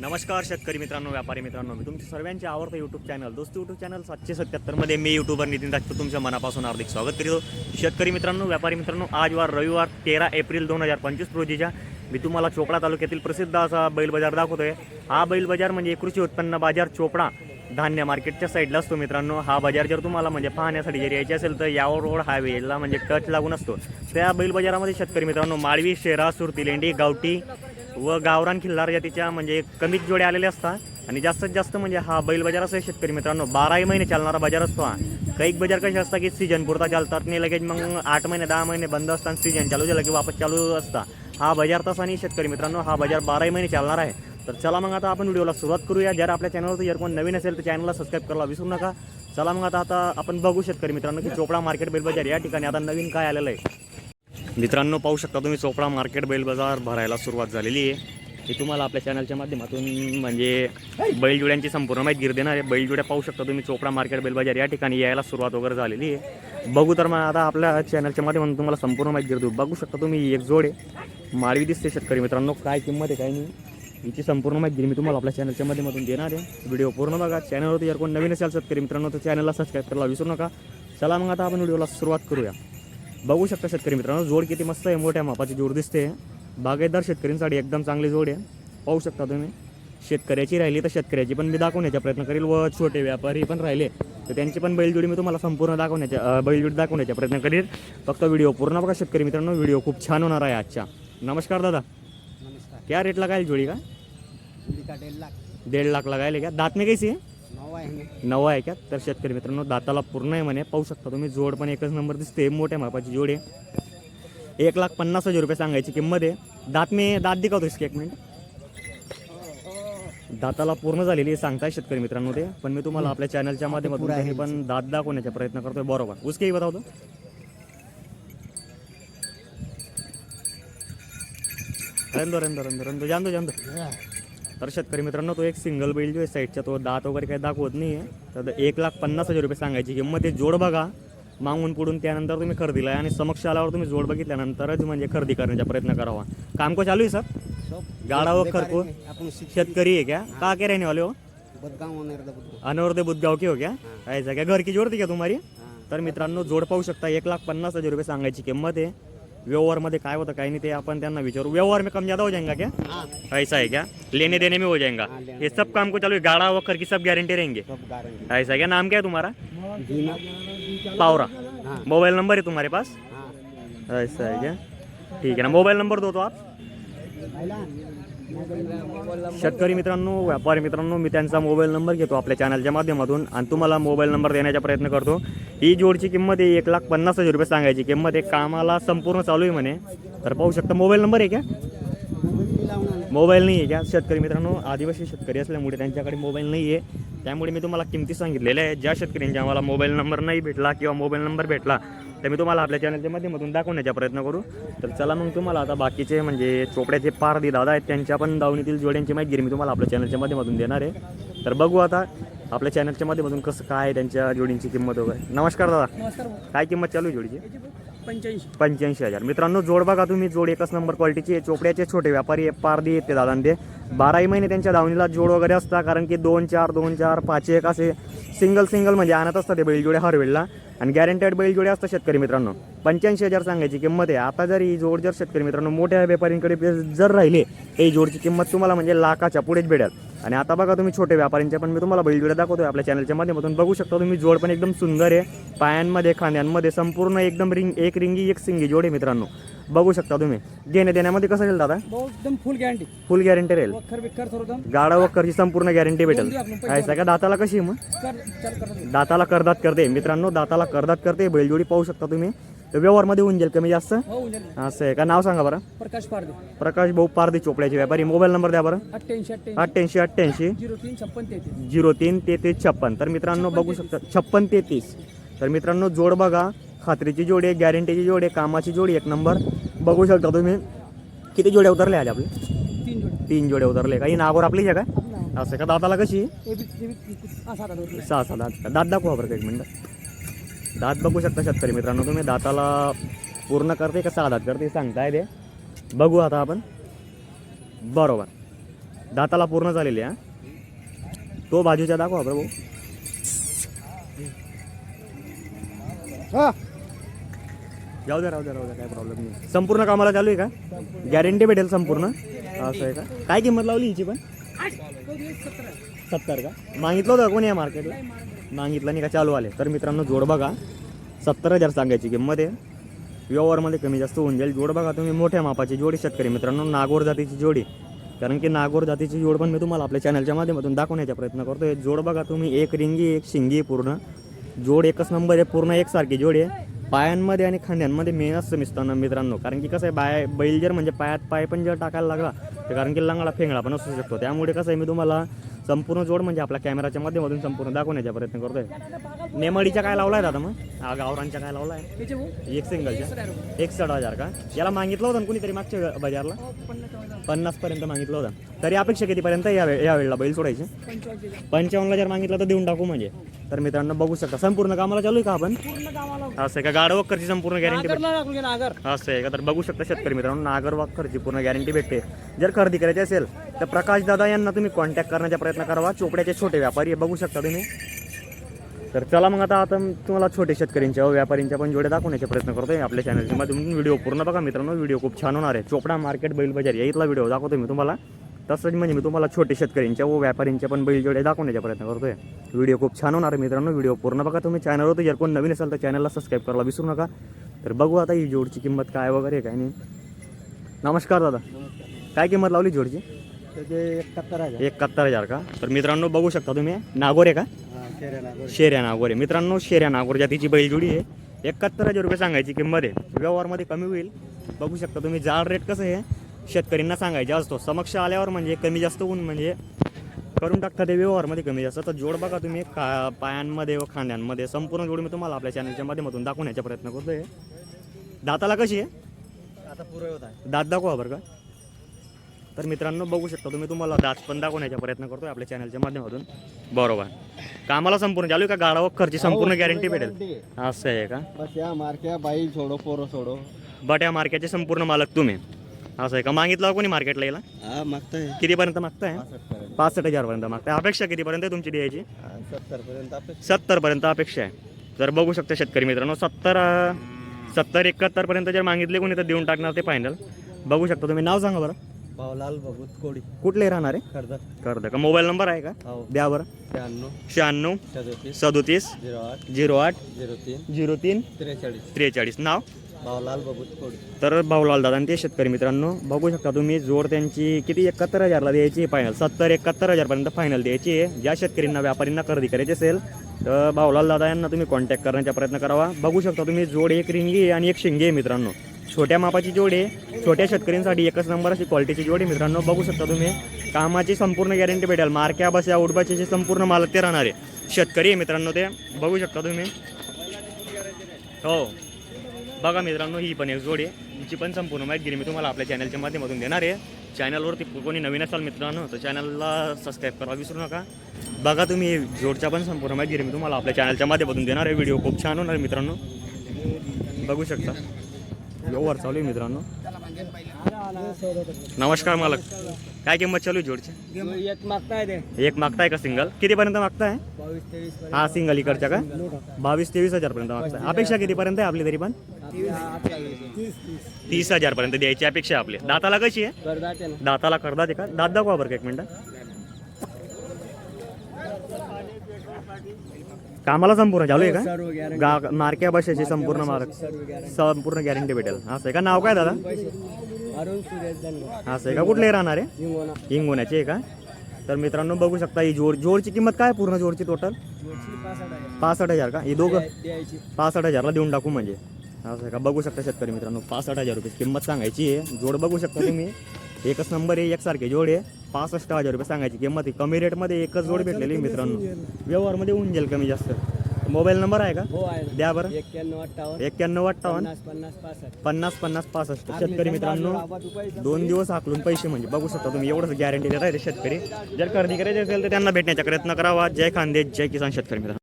नमस्कार शेतकरी मित्रांनो व्यापारी मित्रांनो मी तुमच्या सर्वांचे आवडतं यूट्यूब चॅनल दोस्त यूट्यूब चॅनल सातशे सत्याहत्तरमध्ये मी यूट्यूबर नितीन राजपूत तुमच्या मनापासून हार्दिक स्वागत करीतो शेतकरी मित्रांनो व्यापारी मित्रांनो आज वार रविवार तेरा एप्रिल दोन हजार पंचवीस रोजीच्या मी तुम्हाला चोपडा तालुक्यातील प्रसिद्ध असा बैल बाजार दाखवतोय. हा बैल बाजार म्हणजे कृषी उत्पन्न बाजार चोपडा धान्य मार्केटच्या साईडला असतो मित्रांनो. हा बाजार जर तुम्हाला म्हणजे पाहण्यासाठी जर यायचे असेल तर यावर रोड हायवेला म्हणजे टच लागून असतो. त्या बैल बाजारामध्ये शेतकरी मित्रांनो माळवी शेरा सुरतीलेंडी गावठी व गावरान खिल्लार जातीच्या म्हणजे कमीच जोड्या आलेल्या असतात. आणि जास्तीत जास्त म्हणजे हा बैल बाजार असं आहे शेतकरी मित्रांनो. बाराही महिने चालणारा बाजार असतो हा. काही बाजार कसे असतात की सीजन पुरता चालतात नाही लगेच मग आठ महिने दहा महिने बंद असतात सीजन चालू झालं की वापस चालू असता हा बाजार तसा नाही शेतकरी मित्रांनो. हा बाजार बाराही महिने चालणार आहे. तर चला मग आता आपण व्हिडिओला सुरुवात करूया. जर आपल्या चॅनलवर जर कोण नवीन असेल तर चॅनलला सबस्क्राईब करायला विसरू नका. चला मग आता आता आपण बघू शेतकरी मित्रांनो की चोपडा मार्केट बेल बाजार या ठिकाणी आता नवीन काय आलेलं आहे. मित्रांनो पाहू शकता तुम्ही चोपडा मार्केट बैल बाजार भरायला सुरुवात झालेली आहे. हे तुम्हाला आपल्या चॅनलच्या माध्यमातून म्हणजे बैलजोड्यांची संपूर्ण माहिती गिर देणार आहे. बैलजोड्या पाहू शकता तुम्ही चोपडा मार्केट बैल बाजार या ठिकाणी यायला सुरुवात वगैरे झालेली आहे. बघू तर मग आता आपल्या चॅनलच्या माध्यमातून तुम्हाला संपूर्ण माहिती गिर देऊ. बघू शकता तुम्ही एक जोड आहे. माळवी दिसते शेतकरी मित्रांनो. काय किंमत आहे काय नाही. याची संपूर्ण माहिती मी तुम्हाला आपल्या चॅनलच्या माध्यमातून देणार आहे. व्हिडिओ पूर्ण बघा. चॅनलवरती जर कोण नवीन असेल शेतकरी मित्रांनो तर चॅनलला सबस्क्राईब करायला विसरू नका. चला मग आता आपण व्हिडिओला सुरुवात करूया. बघू शकता शेतकरी मित्रांनो जोड किती मस्त आहे मोठ्या मापाची जोड दिसते. बागायतदार शेतकऱ्यांसाठी एकदम चांगली जोड आहे. पाहू शकता तुम्ही शेतकऱ्याची राहिली तर शेतकऱ्याची पण मी दाखवण्याचा प्रयत्न करेल. व छोटे व्यापारी पण राहिले तर त्यांची पण बैलजोडी मी तुम्हाला संपूर्ण दाखवण्याच्या बैलजोडी दाखवण्याचा प्रयत्न करेल. फक्त व्हिडिओ पूर्ण बघा शेतकरी मित्रांनो व्हिडिओ खूप छान होणार आहे आजच्या नमस्कार दादा. नमस्कार. क्या रेट लगाएल जोड़ी का? का डेढ़ लाख. डेढ़ लाख लगाएल क्या दात में कैसी है नवा आहे का? तर शेतकरी मित्रांनो दाताला पूर्ण आहे म्हणे. पाहू शकता तुम्ही जोड पण एकच नंबर दिसते मोठ्या मापाची जोड आहे. एक लाख पन्नास हजार रुपये सांगायची किंमत आहे. दात मी दात दिखावतो इसकी एक मिनिट दाताला पूर्ण झालेली आहे सांगताय शेतकरी मित्रांनो ते. पण मी तुम्हाला आपल्या चॅनलच्या माध्यमातून त्यांनी पण दात दाखवण्याचा प्रयत्न करतोय. बरोबर. उसके बतावतो रंदो रंदो रंदो रंदो. जाणतो जाणतो तर शेतकरी मित्रांनो तो एक सिंगल बैल जो आहे साईडचा तो दात वगैरे काही दाखवत नाही आहे तर एक लाख पन्नास हजार रुपये सांगायची किंमत आहे. जोड बघा. मागून पुढून त्यानंतर तुम्ही खरेदीला आहे आणि समक्ष आल्यावर तुम्ही जोड बघितल्यानंतरच म्हणजे खरेदी करण्याचा प्रयत्न करावा. काम को चालू आहे सर? सब गाड़ा वो बेकार खरको। आपण शेतकरी शेतकरी है क्या? कहाँ के रहने वाले हो? बदगाव अनवरदे बुद्धगाव के हो क्या? ऐसा क्या? घर की जोड थी क्या तुम्हारी? तर मित्रांनो जोड पाहू शकता. एक लाख पन्नास हजार रुपये सांगायची किंमत आहे. व्यवहारमध्ये काय होतं काही नाही ते आपण त्यांना विचारू. व्यवहार में कम ज़्यादा हो जाएगा क्या? हां. ऐसा है क्या? लेने देने में हो जाएगा हाँ, ये सब काम को चालू गाड़ा वक्कर की सब गारंटी रहेंगे. सब गारंटी ऐसा है क्या? नाम क्या है तुम्हारा? पावरा. हाँ. मोबाइल नंबर है तुम्हारे पास? हाँ. ऐसा है क्या? ठीक है ना मोबाइल नंबर दो तो आप. शेतकरी मित्रांनो व्यापारी मित्रांनो मी त्यांचा मोबाईल नंबर घेतो आपल्या चॅनलच्या माध्यमातून. आणि तुम्हाला मोबाईल नंबर देण्याचा प्रयत्न करतो. ही जोडची किंमत आहे एक लाख पन्नास हजार रुपये सांगायची. किंमत आहे कामाला संपूर्ण चालू आहे म्हणे. तर पाहू शकता मोबाईल नंबर आहे का? मोबाईल नाही आहे का? शेतकरी मित्रांनो आदिवासी शेतकरी असल्यामुळे त्यांच्याकडे मोबाईल नाही आहे. त्यामुळे मी तुम्हाला किमती सांगितलेल्या आहे ज्या शेतकऱ्यांच्या आम्हाला मोबाईल नंबर नाही भेटला किंवा मोबाईल नंबर भेटला तर मी तुम्हाला आपल्या चॅनलच्या माध्यमातून दाखवण्याचा प्रयत्न करू. तर चला मग तुम्हाला आता बाकीचे म्हणजे चोपड्याचे पारदी दादा आहेत त्यांच्या पण दावणीतील जोड्यांची माहिती मी तुम्हाला आपल्या चॅनलच्या माध्यमातून देणार आहे. तर बघू आता आपल्या चॅनलच्या माध्यमातून कसं काय आहे त्यांच्या जोडींची किंमत वगैरे? नमस्कार दादा. नमस्कार काय किंमत चालू आहे जोडीची? पंच्याऐंशी. पंच्याऐंशी हजार. मित्रांनो जोड बघा तुम्ही. जोड एकच नंबर क्वालिटीची आहे. चोपड्याचे छोटे व्यापारी आहे पारदी आहेत ते दादा ते बाराही महिने त्यांच्या दावणीला जोड वगैरे असतात कारण की दोन चार दोन चार पाच एक असे सिंगल सिंगल म्हणजे आणत असतात ते बैलजोडे हर वेळेला. आणि गॅरंटेड बैलजोडे असतात शेतकरी मित्रांनो. पंच्याऐंशी हजार सांगायची किंमत आहे. आता जर ही जोड जर शेतकरी मित्रांनो मोठ्या व्यापाऱ्यांकडे जर राहिले ही जोडची किंमत तुम्हाला म्हणजे लाखाच्या पुढेच भेटेल. आणि आता बघा तुम्ही छोटे व्यापाऱ्यांच्या पण मी तुम्हाला बैलजोड्या दाखवतोय आपल्या चॅनलच्या माध्यमातून. बघू शकता तुम्ही जोड पण एकदम सुंदर आहे. पायांमध्ये खांद्यांमध्ये संपूर्ण एकदम रिंग एक रिंगी एक सिंगी जोड आहे मित्रांनो. बगू शकता तुम्ही. घेणे देण्यामध्ये कसं राहील दादा? एकदम फुल गॅरंटी फुल गॅरंटी राहील. गाडा वक्करची संपूर्ण गॅरंटी भेटेल. आहे सगळ्या दाताला कशी आहे मग? दाताला करदात करते. मित्रांनो दाताला करदात करते. बैलजोडी पाहू शकता तुम्ही. व्यवहारमध्ये होऊन जाईल कमी जास्त? हो उद्या असं आहे का? नाव सांगा बरं. प्रकाश पारदे प्रकाश भाऊ पारदी चोपड्याचे व्यापारी. मोबाईल नंबर द्या बरं. अठ्ठ्याऐंशी अठ्ठ्याऐंशी. अठ्ठ्याऐंशी अठ्ठ्याऐंशी. झिरो तीन छप्पन तेहतीस. झिरो तीन तेहतीस छप्पन. तर मित्रांनो बघू शकता. छप्पन तेहतीस. तर मित्रांनो जोड बघा. खात्रीची जोडी आहे गॅरंटीची जोडी आहे कामाची जोडी एक नंबर. बघू शकता तुम्ही. किती जोड्या उतरले आज आपले तीन जोडी तीन जोड्या उतरले काही नागोर आपली आहे का? असं का? दाताला कशी? ए बी ए बी हा सात. सहा सहा दात दात दाखवा बरं का एक मिनटं. दात बघू शकता शेतकरी मित्रांनो तुम्ही दाताला पूर्ण करते का सहा दात करते सांगताय ते. बघू आता आपण. बरोबर. दाताला पूर्ण झालेली आहे तो बाजूच्या दाखवा बरं भाऊ हा. जाऊ द्या राहू द्या राहू द्या काय प्रॉब्लेम नाही. संपूर्ण कामाला चालू आहे का? गॅरंटी भेटेल संपूर्ण. असं आहे का? काय किंमत लावली हिची पण? सत्तर का? मागितलं होतं कोणी या मार्केटला मागितलं नाही का चालू आले. तर मित्रांनो जोड बघा. सत्तर हजार सांगायची किंमत आहे. व्यवहारमध्ये कमी जास्त होऊन जाईल. जोड बघा तुम्ही मोठ्या मापाची जोडी शेतकरी मित्रांनो नागोर जातीची जोडी. कारण की नागोर जातीची जोड पण मी तुम्हाला आपल्या चॅनलच्या माध्यमातून दाखवण्याचा प्रयत्न करतोय. जोड बघा तुम्ही एक रिंगी एक शिंगी पूर्ण. जोड एकच नंबर आहे पूर्ण एकसारखी जोडी आहे. पायांमध्ये आणि खांद्यांमध्ये मेन असतं मिस्तांना मित्रांनो. कारण की कसं आहे बाय बैल जर म्हणजे पायात पाय पण जर टाकायला लागला तर कारण की लंगडा फेंगडा पण असू शकतो. त्यामुळे कसं आहे मी तुम्हाला संपूर्ण जोड म्हणजे आपल्या कॅमेराच्या माध्यमातून संपूर्ण दाखवण्याचा प्रयत्न करतोय. नेमाडीच्या काय लावलाय दादा मग? हा गावरांच्या काय लावलाय? एक सिंगलच्या एकसठ हजार का? याला मागितलं होतं कुणीतरी मागच्या बाजारला? पन्नास पर्यंत मागितलं होतं. तरी अपेक्षा कितीपर्यंत या वेळेला बैल सोडायचे? पंचावन्नला जर मागितलं तर देऊन टाकू म्हणजे? तर मित्रांनो बघू शकता. संपूर्ण कामाला चालू आहे का आपण? पूर्ण असं आहे का? गाड वक्करची संपूर्ण गॅरंटी नागरला नागर. असं आहे का? तर बघू शकता शेतकरी मित्रांनो नागर वक्करची पूर्ण गॅरंटी भेटते. जर खरेदी करायची असेल तर प्रकाश दादा यांना तुम्ही कॉन्टॅक्ट करण्याचा प्रयत्न करावा. चोपड्याचे छोटे व्यापारी आहे, बघू शकता तुम्ही. तर चला मग आता आता तुम्हाला छोटे शेतकऱ्यांच्या व व्यापाऱ्यांच्या पण जोडे दाखवण्याचा प्रयत्न करतोय. आपल्या चॅनलच्या माध्यमातून व्हिडिओ पूर्ण बघा मित्रांनो. व्हिडिओ खूप छान होणार आहे. चोपडा मार्केट बैल बाजार या इथला व्हिडिओ दाखवतो मी तुम्हाला. तसंच म्हणजे मी तुम्हाला छोटे शेतकऱ्यांच्या व व्यापाऱ्यांच्या पण बैल जोडे दाखवण्याचा प्रयत्न करतोय. व्हिडिओ खूप छान होणार आहे मित्रांनो. व्हिडिओ पूर्ण बघा तुम्ही. चॅनलवर जर कोण नवीन असेल तर चॅनलला सबस्क्राईब करायला विसरू नका. तर बघू आता ही जोडची किंमत काय वगैरे काय नाही. नमस्कार दादा. काय किंमत लावली जोडची? एकाहत्तर हजार. एकाहत्तर हजार का? तर मित्रांनो बघू शकता तुम्ही. नागोरे का? शेऱ्या नागोरे मित्रांनो शेऱ्या नागोर जातीची बैलजोडी आहे. एकाहत्तर हजार रुपये सांगायची किंमत आहे. व्यवहारमध्ये कमी होईल. बघू शकता तुम्ही. जाड रेट कसं आहे? शेतकऱ्यांना सांगायचा असतो. समक्ष आल्यावर म्हणजे कमी जास्त होऊन म्हणजे करून टाकता ते व्यवहारमध्ये कमी जास्त. तर जोड बघा तुम्ही का पायांमध्ये व खांद्यांमध्ये संपूर्ण जोड मी तुम्हाला आपल्या चॅनलच्या माध्यमातून दाखवण्याचा प्रयत्न करतोय. दाताला कशी आहे? आता आहे. दात दाखवा बरं का. तर मित्रांनो बघू शकता तुम्ही तुम्हाला दात पण दाखवण्याचा प्रयत्न करतोय आपल्या चॅनलच्या माध्यमातून. बरोबर. कामाला संपूर्ण चालू आहे का? गाडा वखरची संपूर्ण गॅरंटी भेटेल. असं आहे का? बस या मारक्या बाई सोडो पोरं सोडो. बट या मार्केटचे संपूर्ण मालक तुम्ही. असं आहे का? मागितलं कोणी मार्केटला याला हा मागताय. कितीपर्यंत मागताय? पासष्ट हजारपर्यंत मागताय. अपेक्षा कितीपर्यंत आहे तुमची द्यायची सत्तर पर्यंत अपेक्षा. सत्तरपर्यंत अपेक्षा आहे. जर बघू शकता शेतकरी मित्रांनो सत्तर सत्तर एकाहत्तरपर्यंत जर मागितले कोणी तर देऊन टाकणार ते फायनल बघू शकता तुम्ही. नाव सांगा बरं. भावलाल बघूत कोडी कुठले राहणार आहे? कर्जत. करतं का मोबाईल नंबर आहे का? हो. द्या बरं. शहाण्णव. शहाण्णव सदोतीस. सदोतीस झिरो आठ. झिरो आठ झिरो तीन. झिरो तीन त्रेचाळीस. त्रेचाळीस. नाव? भावलाल बघू तर भाऊलाल दादा आणि ते शेतकरी मित्रांनो बघू शकता तुम्ही जोड त्यांची किती एकाहत्तर हजारला द्यायची फायनल सत्तर एकाहत्तर हजारपर्यंत फायनल द्यायची आहे. ज्या शेतकऱ्यांना व्यापाऱ्यांना खरेदी करायची असेल तर भाऊलाल दादा यांना तुम्ही कॉन्टॅक्ट करण्याचा प्रयत्न करावा. बघू शकता तुम्ही जोड एक रिंगी आहे आणि एक शिंगी आहे मित्रांनो. छोट्या मापाची जोड आहे. छोट्या शेतकऱ्यांसाठी एकच नंबर अशी क्वालिटीची जोड आहे मित्रांनो. बघू शकता तुम्ही कामाची संपूर्ण गॅरंटी भेटेल. मार्क्या बस या जे संपूर्ण मालक ते राहणार आहे. शेतकरी आहे मित्रांनो ते. बघू शकता तुम्ही. हो. बघा मित्रांनो ही पण एक जोड आहे. हिची पण संपूर्ण माहिती मी तुम्हाला आपल्या चॅनलच्या माध्यमातून देणार आहे. चॅनलवरती कोणी नवीन असाल मित्रांनो तर चॅनलला सबस्क्राईब करा विसरू नका. बघा तुम्ही जोडच्या पण संपूर्ण माहिती मी तुम्हाला आपल्या चॅनलच्या माध्यमातून देणार आहे. व्हिडिओ खूप छान होणार मित्रांनो. बघू शकता. व्यवहार चालू आहे मित्रांनो. नमस्कार मालक. काय किंमत चालू आहे जोडची? एक मागताय एक मागताय का सिंगल कितीपर्यंत मागताय? हा सिंगल इकडच्या का? बावीस तेवीस हजारपर्यंत मागताय. अपेक्षा कितीपर्यंत आहे आपली तरी पण? तीस हजार पर्यंत हजारपर्यंत द्यायची अपेक्षा आपली. दाताला कशी आहे? दाताला करदात आहे का? दात दाखवा बरं एक मिनटं. कामाला संपूर्ण चालू आहे का? गा मार्क्या बसायची संपूर्ण मार्क संपूर्ण गॅरंटी भेटेल. असं आहे का? नाव काय दादा? असं आहे का? कुठले राहणार? आहे हिंगोण्याचे आहे का? तर मित्रांनो बघू शकता ही जोर जोरची किंमत काय पूर्ण जोरची टोटल पासष्ट हजार का? ही दोघं पासष्ट हजारला देऊन टाकू म्हणजे. असं का बघू शकता शेतकरी मित्रांनो पासष्ट हजार रुपये किंमत सांगायची आहे. जोड बघू शकता तुम्ही. एकच नंबर आहे एकसारखे जोड आहे. पासष्ट हजार रुपये सांगायची किंमत आहे. कमी रेटमध्ये एकच जोड भेटलेली मित्रांनो. व्यवहारमध्ये होऊन जाईल कमी जास्त. मोबाईल नंबर आहे का? हो द्या बरं. एक्क्याण्णव अठ्ठावन्न. पन्नास पन्नास पासष्ट. पन्नास पन्नास पासष्ट. शेतकरी मित्रांनो दोन दिवस हाकलून पैसे म्हणजे बघू शकता तुम्ही. एवढंच गॅरंटी देत आहे शेतकरी. जर खरेदी करायची असेल तर त्यांना भेटण्याचा प्रयत्न करावा. जय खानदेश जय किसान शेतकरी मित्रांनो.